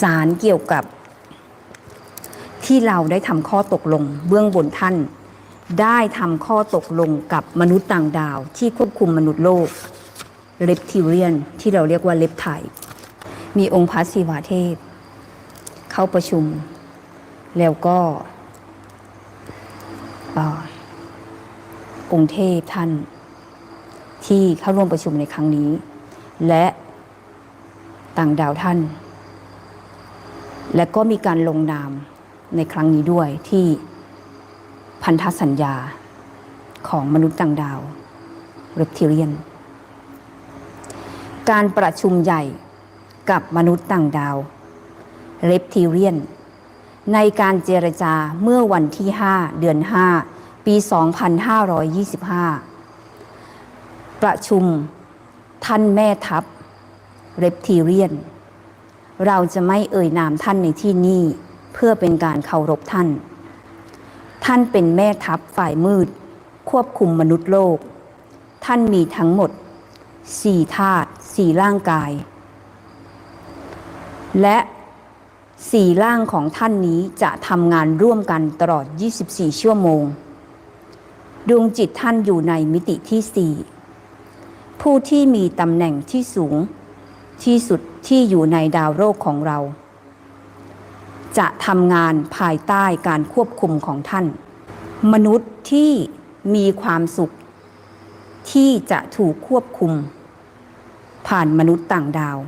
สารเกี่ยวกับ ที่เราได้ทำข้อตกลง เบื้องบนท่าน ได้ทำข้อตกลงกับมนุษย์ต่างดาว ที่ควบคุมมนุษย์โลกเลปทิเรียนที่เราเรียกว่าเลปไทมีองค์พระศิวาเทพ เข้าประชุม แล้วก็อ่าองค์เทพท่าน ที่เข้าร่วมประชุมในครั้งนี้ และต่างดาวท่าน และก็มีการลงนามในครั้งนี้ด้วยที่พันธสัญญาของมนุษย์ต่างดาวเรปทิเรียน การประชุมใหญ่กับมนุษย์ต่างดาวเรปทิเรียน ในการเจรจาเมื่อวันที่ 5 เดือน 5 ปี 2525 ประชุมท่านแม่ทัพเรปทิเรียน เราจะไม่เอ่ยนามท่านในที่นี้ เพื่อเป็นการเคารพท่าน ท่านเป็นแม่ทัพฝ่ายมืด ควบคุมมนุษย์โลก ท่านมีทั้งหมดสี่ธาตุสี่ร่างกาย และสี่ร่างของท่านนี้จะทำงานร่วมกันตลอด 24 ชั่วโมง ดวงจิตท่านอยู่ในมิติที่สี่ผู้ที่มีตำแหน่งที่สูงที่สุด ที่อยู่ในดาวโลกของเรา จะทำงานภายใต้การควบคุมของท่าน มนุษย์ที่มีความสุข ที่จะถูกควบคุม ผ่านมนุษย์ต่างดาว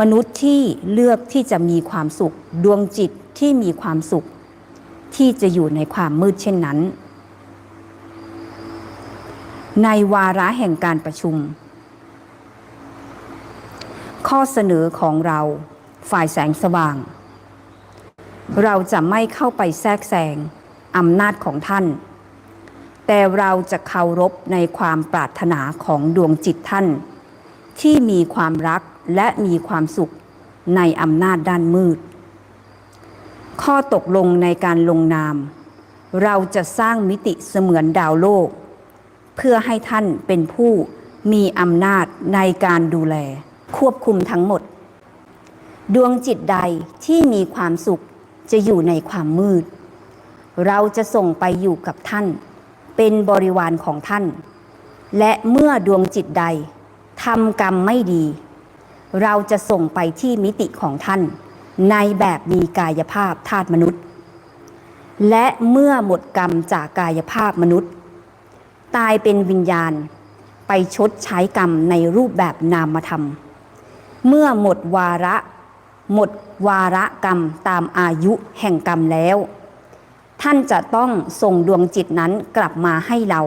มนุษย์ที่เลือกที่จะมีความสุข ดวงจิตที่มีความสุข ที่จะอยู่ในความมืดเช่นนั้น ในวาระแห่งการประชุม ข้อเสนอของเราฝ่ายแสงสว่าง เราจะไม่เข้าไปแทรกแซงอำนาจของท่าน แต่เราจะเคารพในความปรารถนาของดวงจิตท่าน ที่มีความรักและมีความสุขในอำนาจด้านมืด ข้อตกลงในการลงนาม เราจะสร้างมิติเสมือนดาวโลก เพื่อให้ท่านเป็นผู้มีอำนาจในการดูแล ควบคุมทั้งหมด ดวงจิตใดที่มีความสุขจะอยู่ในความมืด เราจะส่งไปอยู่กับท่าน เป็นบริวารของท่าน และเมื่อดวงจิตใดทำกรรมไม่ดี เราจะส่งไปที่มิติของท่าน ในแบบมีกายภาพธาตุมนุษย์ และเมื่อหมดกรรมจากกายภาพมนุษย์ ตายเป็นวิญญาณไปชดใช้กรรมในรูปแบบนามธรรม เมื่อหมดวาระ หมดวาระกรรมตามอายุแห่งกรรมแล้ว ท่านจะต้องส่งดวงจิตนั้นกลับมาให้เรา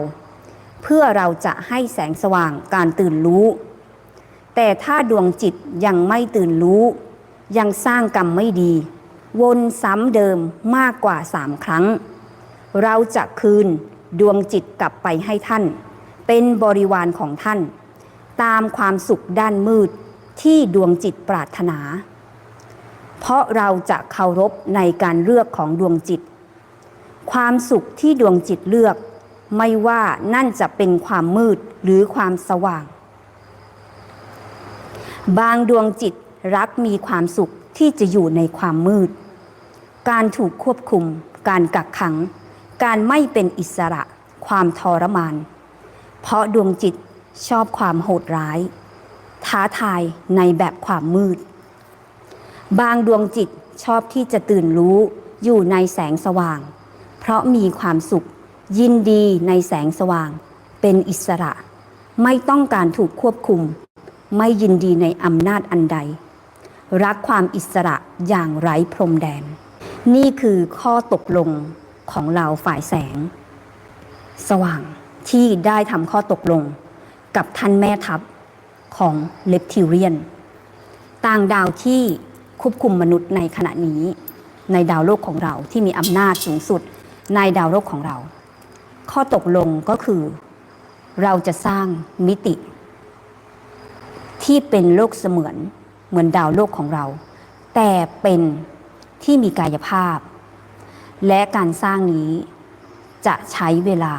เพื่อเราจะให้แสงสว่างการตื่นรู้ แต่ถ้าดวงจิตยังไม่ตื่นรู้ ยังสร้างกรรมไม่ดี วนซ้ำเดิมมากกว่าสามครั้ง เราจะคืนดวงจิตกลับไปให้ท่าน เป็นบริวารของท่าน ตามความสุขด้านมืด ที่ดวงจิตปรารถนา เพราะเราจะเคารพในการเลือกของดวงจิต ความสุขที่ดวงจิตเลือก ไม่ว่านั่นจะเป็นความมืดหรือความสว่าง บางดวงจิตรักมีความสุขที่จะอยู่ในความมืด การถูกควบคุม การกักขัง การไม่เป็นอิสระ ความทรมาน เพราะดวงจิตชอบความโหดร้าย ท้าทายในแบบความมืด บางดวงจิตชอบที่จะตื่นรู้อยู่ในแสงสว่าง เพราะมีความสุข ยินดีในแสงสว่าง เป็นอิสระ ไม่ต้องการถูกควบคุม ไม่ยินดีในอำนาจอันใด รักความอิสระอย่างไร้พรมแดน นี่คือข้อตกลงของเราฝ่ายแสง สว่างที่ได้ทำข้อตกลงกับท่านแม่ทัพ ของเลปทิเรียน ต่างดาวที่ควบคุมมนุษย์ในขณะนี้ ในดาวโลกของเราที่มีอำนาจสูงสุดในดาวโลกของเรา ข้อตกลงก็คือ เราจะสร้างมิติ ที่เป็นโลกเสมือนเหมือนดาวโลกของเรา แต่เป็นที่มีกายภาพ และการสร้างนี้จะใช้เวลา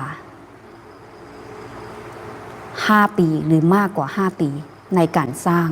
5 ปีหรือมากกว่า 5 ปีในการสร้าง